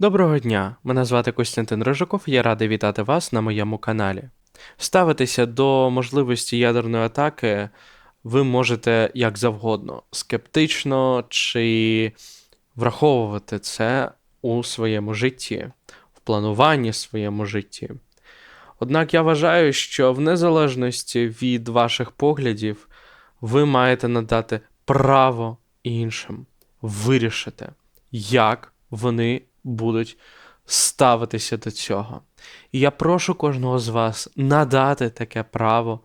Доброго дня! Мене звати Костянтин Рижаков, я радий вітати вас на моєму каналі. Ставитися до можливості ядерної атаки ви можете як завгодно, скептично чи враховувати це у своєму житті, в плануванні своєму житті. Однак я вважаю, що в незалежності від ваших поглядів ви маєте надати право іншим вирішити, як вони будуть ставитися до цього. І я прошу кожного з вас надати таке право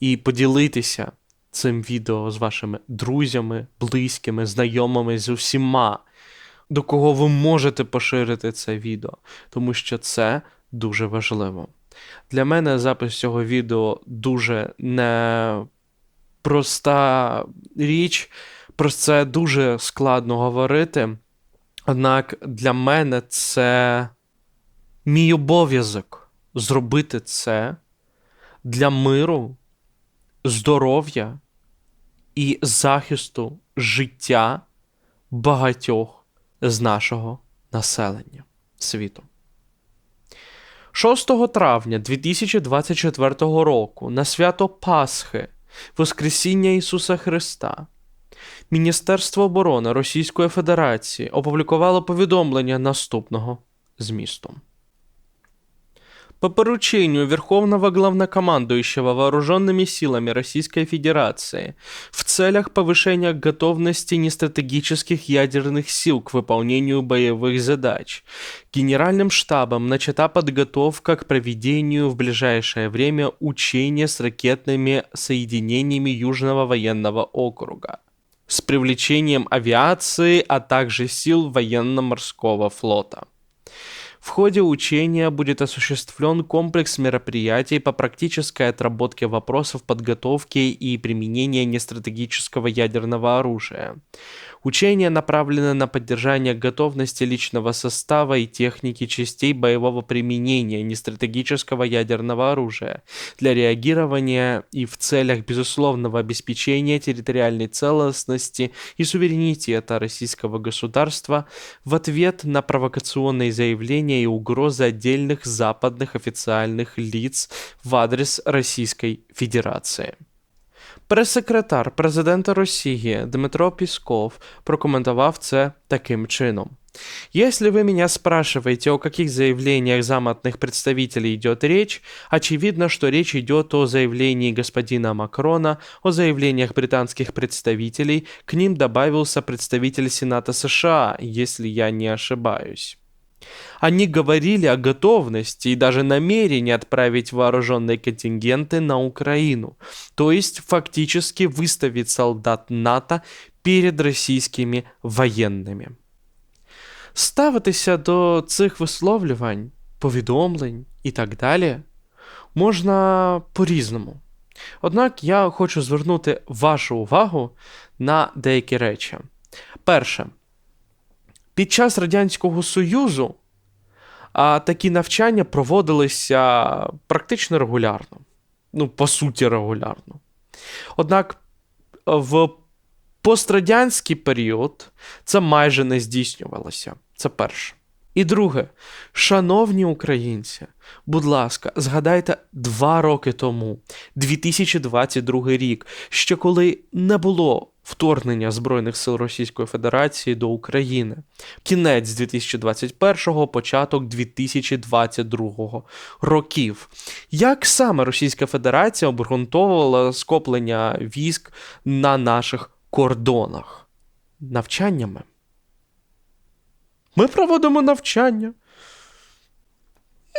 і поділитися цим відео з вашими друзями, близькими, знайомими, з усіма, до кого ви можете поширити це відео, тому що це дуже важливо. Для мене запис цього відео дуже непроста річ, про це дуже складно говорити. Однак для мене це мій обов'язок зробити це для миру, здоров'я і захисту життя багатьох з нашого населення світу. 6 травня 2024 року на свято Пасхи, Воскресіння Ісуса Христа. Міністерство оборони Російської Федерації опублікувало повідомлення наступного змісту. По поручению Верховного Главнокомандующего Вооруженными силами Российской Федерации в целях повышения готовности нестратегических ядерных сил к выполнению боевых задач Генеральным штабом начата подготовка к проведению в ближайшее время учения с ракетными соединениями Южного военного округа с привлечением авиации, а также сил военно-морского флота. В ходе учения будет осуществлен комплекс мероприятий по практической отработке вопросов подготовки и применения нестратегического ядерного оружия. Учения направлены на поддержание готовности личного состава и техники частей боевого применения нестратегического ядерного оружия для реагирования и в целях безусловного обеспечения территориальной целостности и суверенитета российского государства в ответ на провокационные заявления и угрозы отдельных западных официальных лиц в адрес Российской Федерации. Прес-секретар президента Росії Дмитро Пісков прокоментував це таким чином. Если вы меня спрашиваете, о каких заявлениях заматных представителей идет речь, очевидно, что речь идет о заявлении господина Макрона, о заявлениях британских представителей, к ним добавился представитель Сената США, если я не ошибаюсь. Они говорили о готовности и даже намерении отправить вооруженные контингенты на Украину, то есть фактически выставить солдат НАТО перед російськими воєнними. Ставитися до цих висловлювань, повідомлень і так далі можна по-різному. Однак я хочу звернути вашу увагу на деякі речі. Перше, під час Радянського Союзу такі навчання проводилися практично регулярно. Ну, по суті, регулярно. Однак в пострадянський період це майже не здійснювалося. Це перше. І друге, шановні українці, будь ласка, згадайте два роки тому, 2022 рік, ще коли не було вторгнення Збройних сил Російської Федерації до України, кінець 2021, початок 2022 років. Як саме Російська Федерація обґрунтовувала скоплення військ на наших кордонах? Навчаннями? Ми проводимо навчання.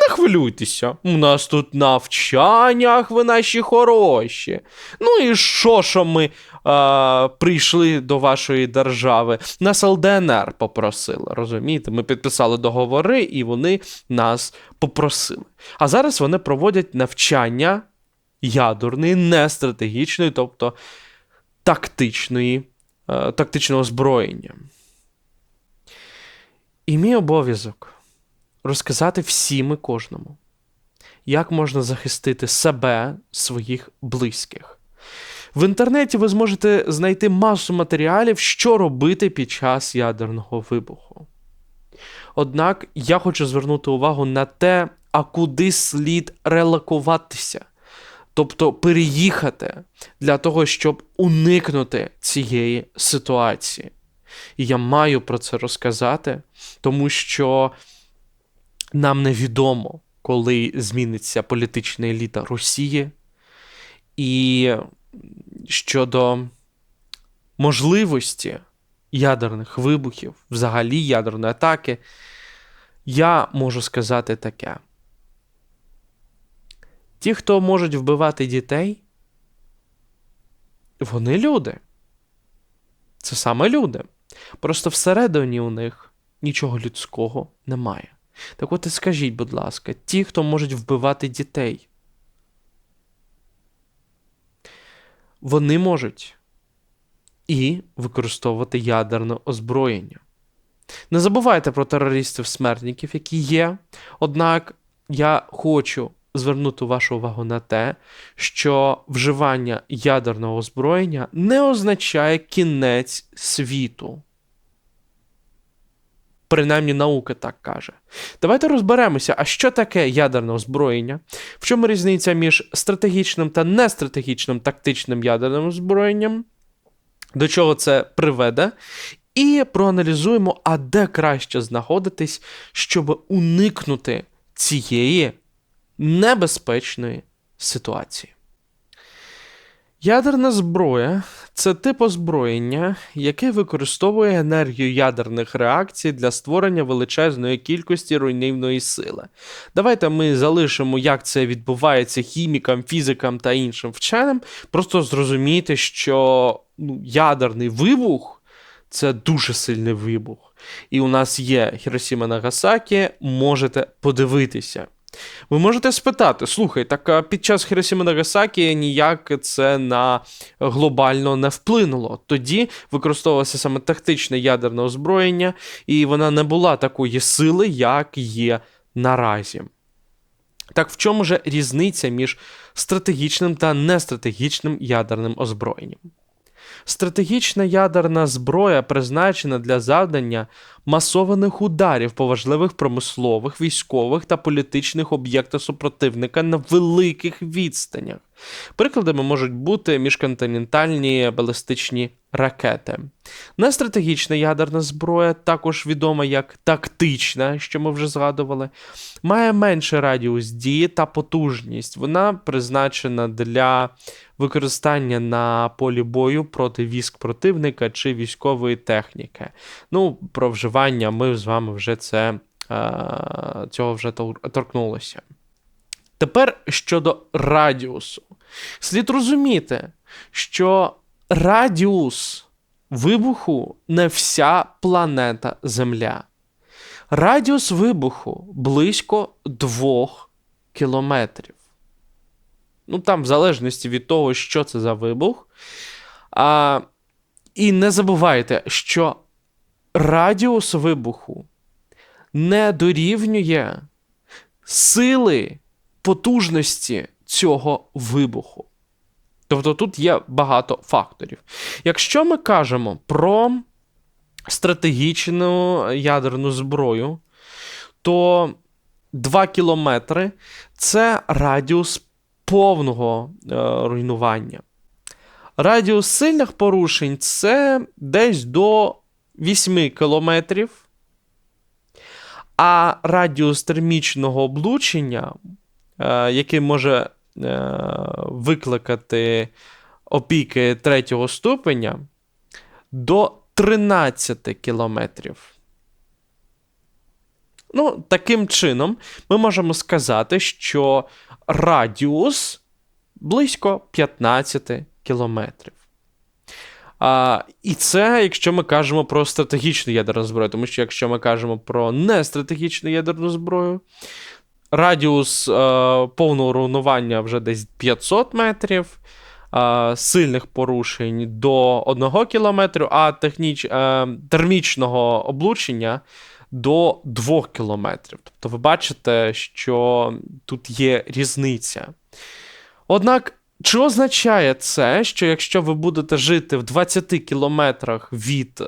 Не хвилюйтеся, у нас тут навчаннях ви наші хороші. Ну і що, що ми а, прийшли до вашої держави? Нас ЛДНР попросили, розумієте? Ми підписали договори і вони нас попросили. А зараз вони проводять навчання ядерної, не стратегічної, тобто тактичної, а, тактичного озброєння. І мій обов'язок розказати всім і кожному, як можна захистити себе, своїх близьких. В інтернеті ви зможете знайти масу матеріалів, що робити під час ядерного вибуху. Однак я хочу звернути увагу на те, а куди слід релокуватися, тобто переїхати для того, щоб уникнути цієї ситуації. І я маю про це розказати, тому що нам невідомо, коли зміниться політична еліта Росії, і щодо можливості ядерних вибухів, взагалі ядерної атаки, я можу сказати таке. Ті, хто можуть вбивати дітей, вони люди. Це саме люди. Просто всередині у них нічого людського немає. Так от і скажіть, будь ласка, ті, хто можуть вбивати дітей, вони можуть і використовувати ядерне озброєння. Не забувайте про терористів-смертників, які є. Однак я хочу звернути вашу увагу на те, що вживання ядерного озброєння не означає кінець світу. Принаймні наука так каже. Давайте розберемося, а що таке ядерне озброєння, в чому різниця між стратегічним та нестратегічним тактичним ядерним озброєнням, до чого це приведе, і проаналізуємо, а де краще знаходитись, щоб уникнути цієї небезпечної ситуації. Ядерна зброя це тип озброєння, яке використовує енергію ядерних реакцій для створення величезної кількості руйнівної сили. Давайте ми залишимо, як це відбувається хімікам, фізикам та іншим вченим. Просто зрозуміти, що ну, ядерний вибух це дуже сильний вибух. І у нас є Хіросіма Нагасакі, можете подивитися. Ви можете спитати: слухай, так під час Хіросіми Нагасакі ніяк це на глобально не вплинуло. Тоді використовувалося саме тактичне ядерне озброєння, і вона не була такої сили, як є наразі. Так в чому ж різниця між стратегічним та нестратегічним ядерним озброєнням? Стратегічна ядерна зброя призначена для завдання масованих ударів по важливих промислових, військових та політичних об'єктах супротивника на великих відстанях. Прикладами можуть бути міжконтинентальні балістичні ракети. Нестратегічна ядерна зброя, також відома як тактична, що ми вже згадували, має менший радіус дії та потужність. Вона призначена для використання на полі бою проти військ противника чи військової техніки. Ну, про вживання ми з вами вже це, цього вже торкнулося. Тепер щодо радіусу. Слід розуміти, що радіус вибуху не вся планета Земля. Радіус вибуху близько 2 кілометрів. Ну, там, в залежності від того, що це за вибух. А, І не забувайте, що радіус вибуху не дорівнює сили потужності цього вибуху. Тобто тут є багато факторів. Якщо ми кажемо про стратегічну ядерну зброю, то 2 кілометри це радіус повного е, руйнування. Радіус сильних порушень це десь до 8 кілометрів, а радіус термічного облучення, який може е, викликати опіки третього ступеня, до 13 кілометрів. Ну, таким чином, ми можемо сказати, що радіус близько 15 кілометрів. А, І це, якщо ми кажемо про стратегічну ядерну зброю, тому що якщо ми кажемо про нестратегічну ядерну зброю, радіус а, повного руйнування вже десь 500 метрів, а, сильних порушень до 1 кілометру, а техніч, а, термічного облучення до 2 кілометрів. Тобто ви бачите, що тут є різниця. Однак Чи означає це, що якщо ви будете жити в 20 кілометрах від е,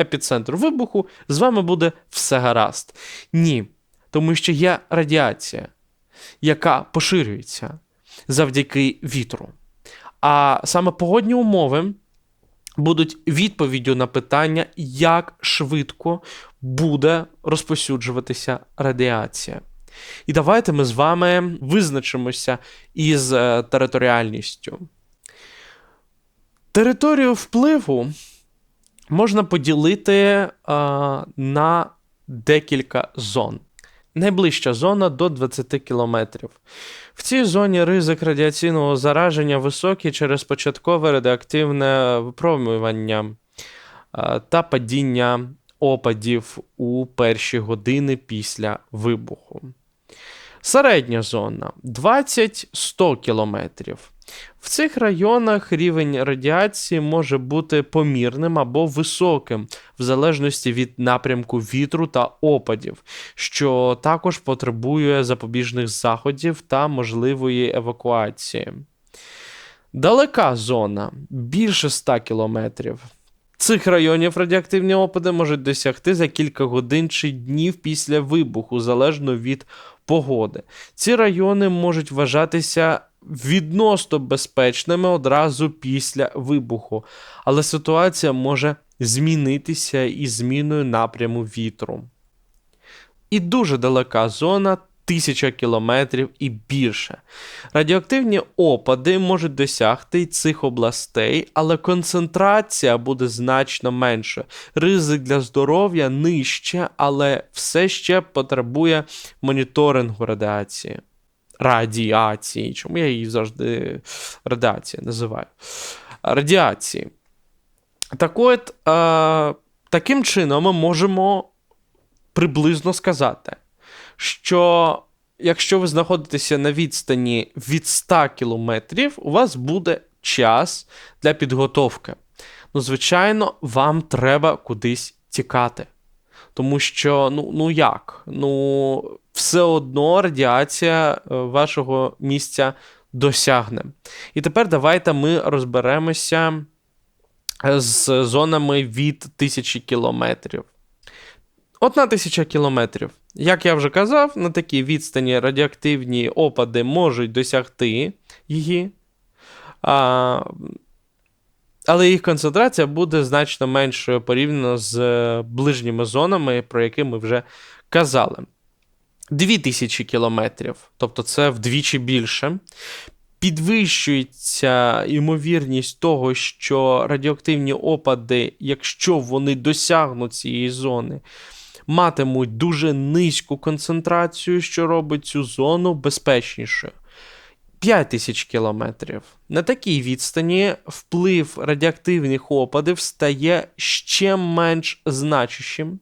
епіцентру вибуху, з вами буде все гаразд? Ні. Тому що є радіація, яка поширюється завдяки вітру. А саме погодні умови будуть відповіддю на питання, як швидко буде розпосюджуватися радіація. І давайте ми з вами визначимося із е, територіальністю. Територію впливу можна поділити е, на декілька зон. Найближча зона до 20 кілометрів. В цій зоні ризик радіаційного зараження високий через початкове радіоактивне випромінювання та падіння опадів у перші години після вибуху. Середня зона 20-100 кілометрів. В цих районах рівень радіації може бути помірним або високим, в залежності від напрямку вітру та опадів, що також потребує запобіжних заходів та можливої евакуації. Далека зона більше 100 кілометрів. Цих районів радіоактивні опади можуть досягти за кілька годин чи днів після вибуху, залежно від погоди. Ці райони можуть вважатися відносно безпечними одразу після вибуху, але ситуація може змінитися із зміною напряму вітру. І дуже далека зона. Тисяча кілометрів і більше. Радіоактивні опади можуть досягти цих областей, але концентрація буде значно менша. Ризик для здоров'я нижче, але все ще потребує моніторингу радіації. Радіації. Чому я її завжди радіація називаю? Радіації. Так от, е, таким чином ми можемо приблизно сказати що якщо ви знаходитеся на відстані від 100 кілометрів, у вас буде час для підготовки. Ну, звичайно, вам треба кудись тікати. Тому що, ну, ну як? Ну, все одно радіація е, вашого місця досягне. І тепер давайте ми розберемося з зонами від тисячі кілометрів. Одна тисяча кілометрів. Як я вже казав, на такій відстані радіоактивні опади можуть досягти її, а, але їх концентрація буде значно меншою порівняно з ближніми зонами, про які ми вже казали. 2000 кілометрів, тобто це вдвічі більше. Підвищується ймовірність того, що радіоактивні опади, якщо вони досягнуть цієї зони, матимуть дуже низьку концентрацію, що робить цю зону безпечнішою. 5 тисяч кілометрів. На такій відстані вплив радіоактивних опадів стає ще менш значущим,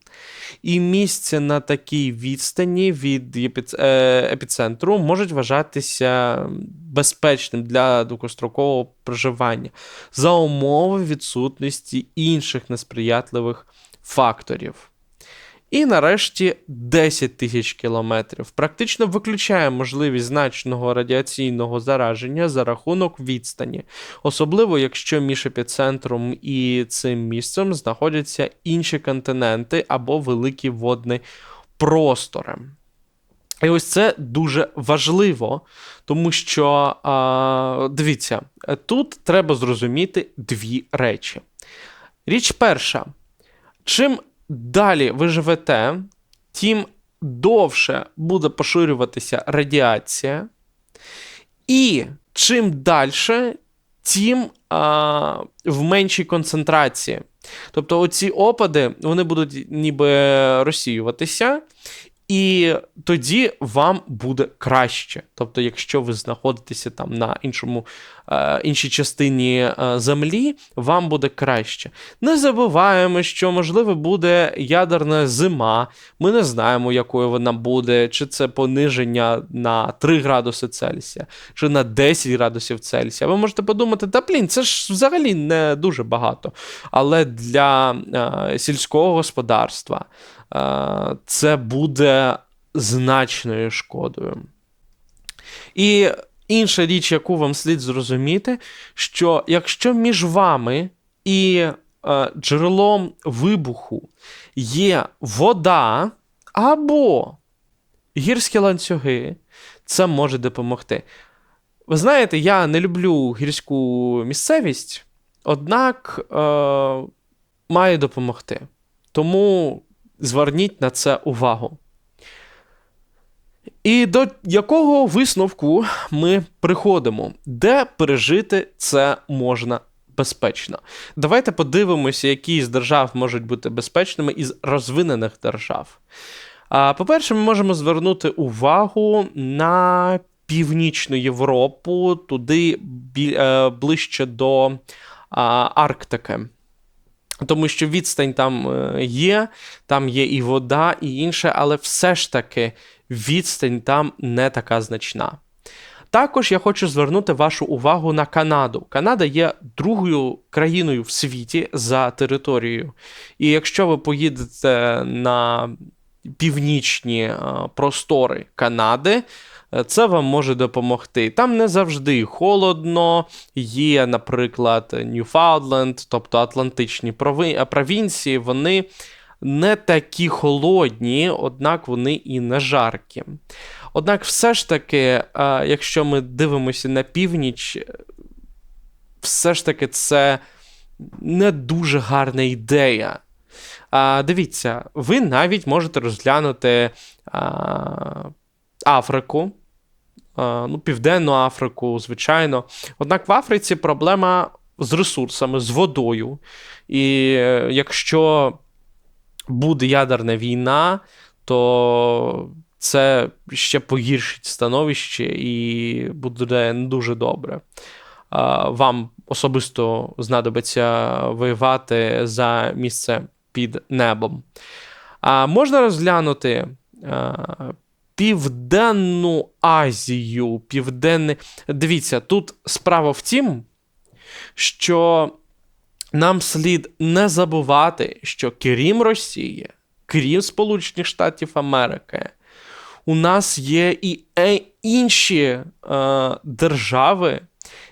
і місце на такій відстані від е, епіцентру можуть вважатися безпечним для довгострокового проживання за умови відсутності інших несприятливих факторів. І нарешті 10 тисяч кілометрів. Практично виключає можливість значного радіаційного зараження за рахунок відстані, особливо якщо між епіцентром і цим місцем знаходяться інші континенти або великі водні простори. І ось це дуже важливо, тому що, а, дивіться, тут треба зрозуміти дві речі. Річ перша, чим далі ви живете, тим довше буде поширюватися радіація. І чим далі, тим а, в меншій концентрації. Тобто оці опади вони будуть ніби розсіюватися, і тоді вам буде краще. Тобто, якщо ви знаходитеся там на іншому, е, іншій частині е, землі, вам буде краще. Не забуваємо, що, можливо, буде ядерна зима. Ми не знаємо, якою вона буде, чи це пониження на 3 градуси Цельсія, чи на 10 градусів Цельсія. Ви можете подумати, та блін, це ж взагалі не дуже багато. Але для е, сільського господарства. Це буде значною шкодою. І інша річ, яку вам слід зрозуміти, що якщо між вами і е, джерелом вибуху є вода або гірські ланцюги, це може допомогти. Ви знаєте, я не люблю гірську місцевість, однак е, має допомогти. Тому зверніть на це увагу. І до якого висновку ми приходимо, де пережити це можна безпечно? Давайте подивимося, які з держав можуть бути безпечними із розвинених держав. По-перше, ми можемо звернути увагу на Північну Європу, туди е, ближче до Арктики. Тому що відстань там е, є, там є і вода, і інше, але все ж таки відстань там не така значна. Також я хочу звернути вашу увагу на Канаду. Канада є другою країною в світі за територією. І якщо ви поїдете на північні е, простори Канади, це вам може допомогти. Там не завжди холодно, є, наприклад, Ньюфаундленд, тобто Атлантичні провінції, вони не такі холодні, однак вони і не жаркі. Однак, все ж таки, е, якщо ми дивимося на північ, все ж таки це не дуже гарна ідея. Дивіться, ви навіть можете розглянути Африку, ну, Південну Африку, звичайно. Однак в Африці проблема з ресурсами, з водою. І е, якщо буде ядерна війна, то це ще погіршить становище і буде не дуже добре. Вам особисто знадобиться воювати за місце під небом. А Можна розглянути Південну Азію, Південне. Дивіться, тут справа в тім, що нам слід не забувати, що крім Росії, крім Сполучених Штатів Америки, у нас є і е, інші е, держави,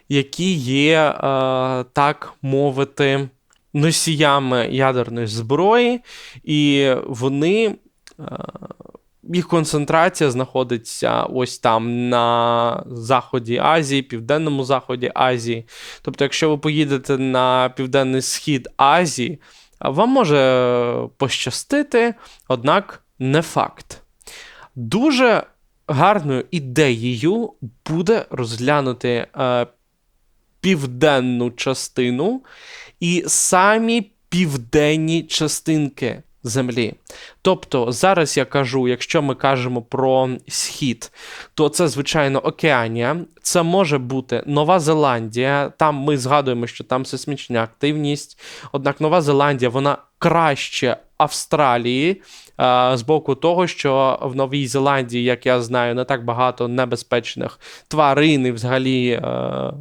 які є, е, так мовити, носіями ядерної зброї, і вони. Е, їх концентрація знаходиться ось там на заході Азії, Південному заході Азії. Тобто, якщо ви поїдете на південний схід Азії, вам може пощастити, однак не факт. Дуже гарною ідеєю буде розглянути е, південну частину і самі південні частинки землі. Тобто, зараз я кажу, якщо ми кажемо про схід, то це, звичайно, Океанія, це може бути Нова Зеландія. Там ми згадуємо, що там сейсмічна активність. Однак Нова Зеландія, вона краще Австралії. З боку того, що в Новій Зеландії, як я знаю, не так багато небезпечних тварин і взагалі е,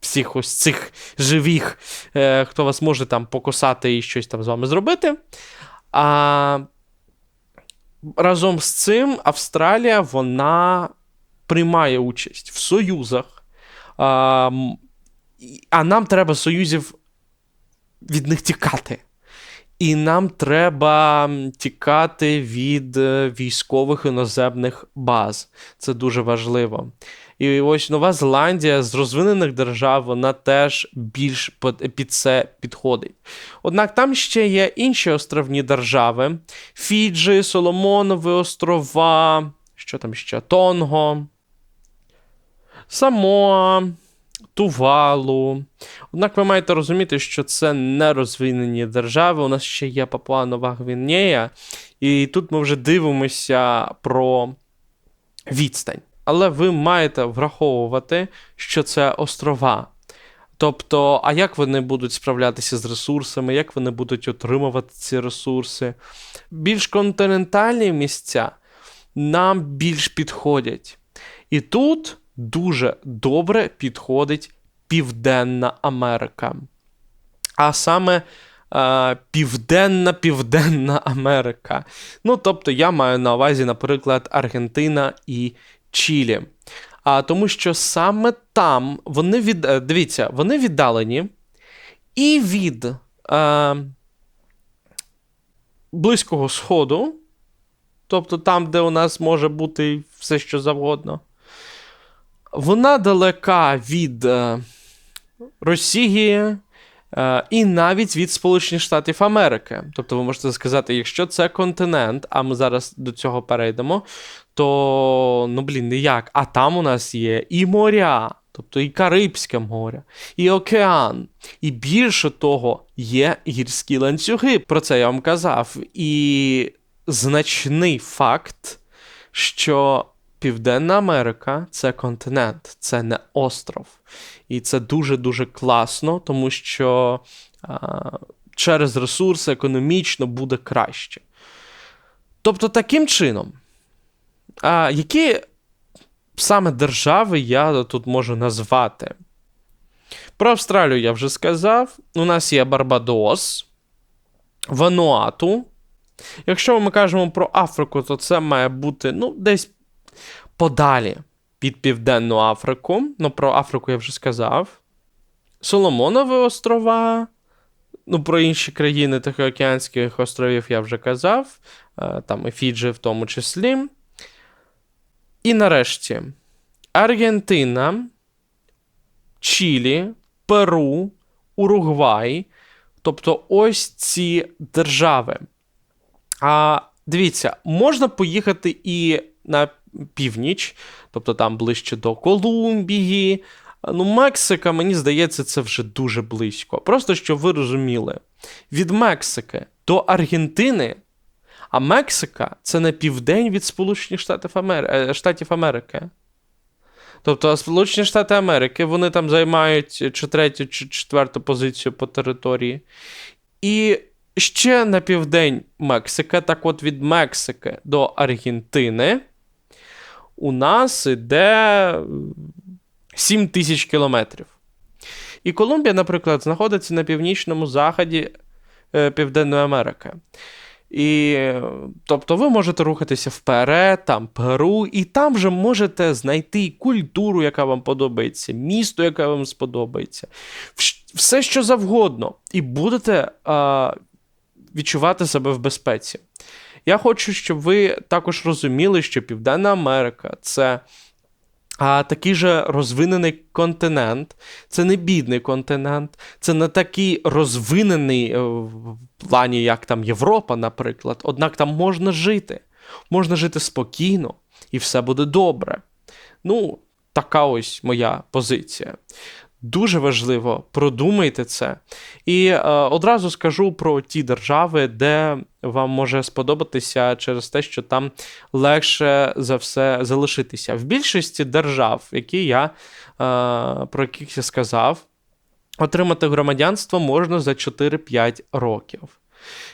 всіх ось цих живих, е, хто вас може там покусати і щось там з вами зробити. А разом з цим Австралія вона приймає участь в союзах, а, а нам треба союзів від них тікати. І нам треба тікати від е, військових іноземних баз. Це дуже важливо. І ось Нова Зеландія з розвинених держав вона теж більш під це підходить. Однак там ще є інші островні держави: Фіджі, Соломонові острова, що там ще? Тонго, Самоа. Тувалу. Однак ви маєте розуміти, що це не розвинені держави. У нас ще є Папуа Нова Гвінея, і тут ми вже дивимося про відстань. Але ви маєте враховувати, що це острова. Тобто, а як вони будуть справлятися з ресурсами, як вони будуть отримувати ці ресурси? Більш континентальні місця нам більш підходять. І тут дуже добре підходить Південна Америка. А саме е, Південна Південна Америка. Ну, тобто, я маю на увазі, наприклад, Аргентина і Чилі. А, тому що саме там вони від... е, дивіться, вони віддалені і від е, Близького Сходу, тобто там, де у нас може бути все, що завгодно. Вона далека від е, Росії е, і навіть від Сполучених Штатів Америки. Тобто, ви можете сказати, якщо це континент, а ми зараз до цього перейдемо, то ну блін, ніяк. А там у нас є і моря, тобто і Карибське море, і океан. І більше того, є гірські ланцюги. Про це я вам казав. І значний факт, що Південна Америка це континент, це не остров. І це дуже-дуже класно, тому що а, через ресурси економічно буде краще. Тобто, таким чином, а, які саме держави я тут можу назвати? Про Австралію я вже сказав. У нас є Барбадос, Вануату. Якщо ми кажемо про Африку, то це має бути ну, десь подалі під Південну Африку. Ну, про Африку я вже сказав. Соломонові острова. Ну, про інші країни Тихоокеанських островів я вже казав. Е, Там і Фіджі в тому числі. І нарешті Аргентина, Чилі, Перу, Уругвай. Тобто ось ці держави. А дивіться, можна поїхати і на північ, тобто там ближче до Колумбії. Ну, Мексика, мені здається, це вже дуже близько. Просто щоб ви розуміли, від Мексики до Аргентини, а Мексика це на південь від Сполучених Штатів, Амери... е, Штатів Америки. Тобто Сполучені Штати Америки вони там займають чи третю, чи четверту позицію по території. І ще на південь Мексика, так от від Мексики до Аргентини у нас іде 7 тисяч кілометрів. І Колумбія, наприклад, знаходиться на північному заході е, Південної Америки. І, тобто, ви можете рухатися вперед, там Перу, і там вже можете знайти культуру, яка вам подобається, місто, яке вам сподобається, все, що завгодно, і будете а, відчувати себе в безпеці. Я хочу, щоб ви також розуміли, що Південна Америка це а, такий же розвинений континент, це не бідний континент, це не такий розвинений е, в плані, як там Європа, наприклад. Однак там можна жити. Можна жити спокійно, і все буде добре. Ну, така ось моя позиція. Дуже важливо, продумайте це. І е, одразу скажу про ті держави, де вам може сподобатися через те, що там легше за все залишитися. В більшості держав, які я, е, про яких я сказав, отримати громадянство можна за 4-5 років.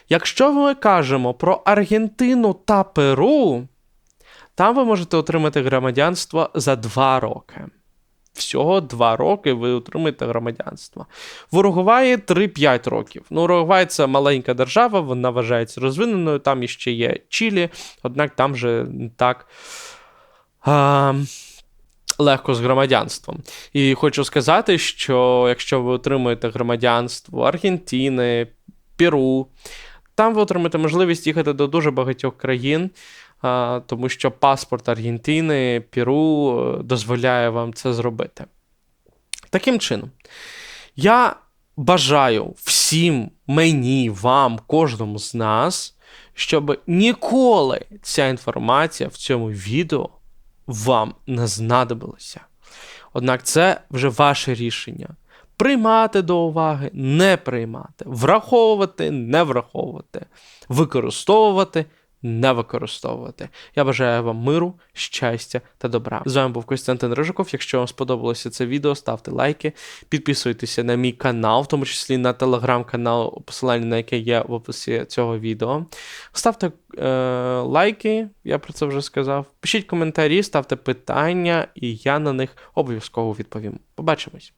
Якщо ми кажемо про Аргентину та Перу, там ви можете отримати громадянство за 2 роки. Всього 2 роки ви отримаєте громадянство. В Уругваї 3-5 років. Ну, Уругвай це маленька держава, вона вважається розвиненою, там іще є Чилі, однак там же так а, легко з громадянством. І хочу сказати, що якщо ви отримуєте громадянство Аргентини, Перу, там ви отримаєте можливість їхати до дуже багатьох країн. Тому що паспорт Аргентини, Перу е, дозволяє вам це зробити. Таким чином, я бажаю всім мені, вам, кожному з нас, щоб ніколи ця інформація в цьому відео вам не знадобилася. Однак це вже ваше рішення. Приймати до уваги, не приймати, враховувати, не враховувати, використовувати не використовувати. Я бажаю вам миру, щастя та добра. З вами був Костянтин Рижиков. Якщо вам сподобалося це відео, ставте лайки, підписуйтеся на мій канал, в тому числі на телеграм-канал, посилання на яке є в описі цього відео. Ставте е, лайки, я про це вже сказав. Пишіть коментарі, ставте питання, і я на них обов'язково відповім. Побачимось!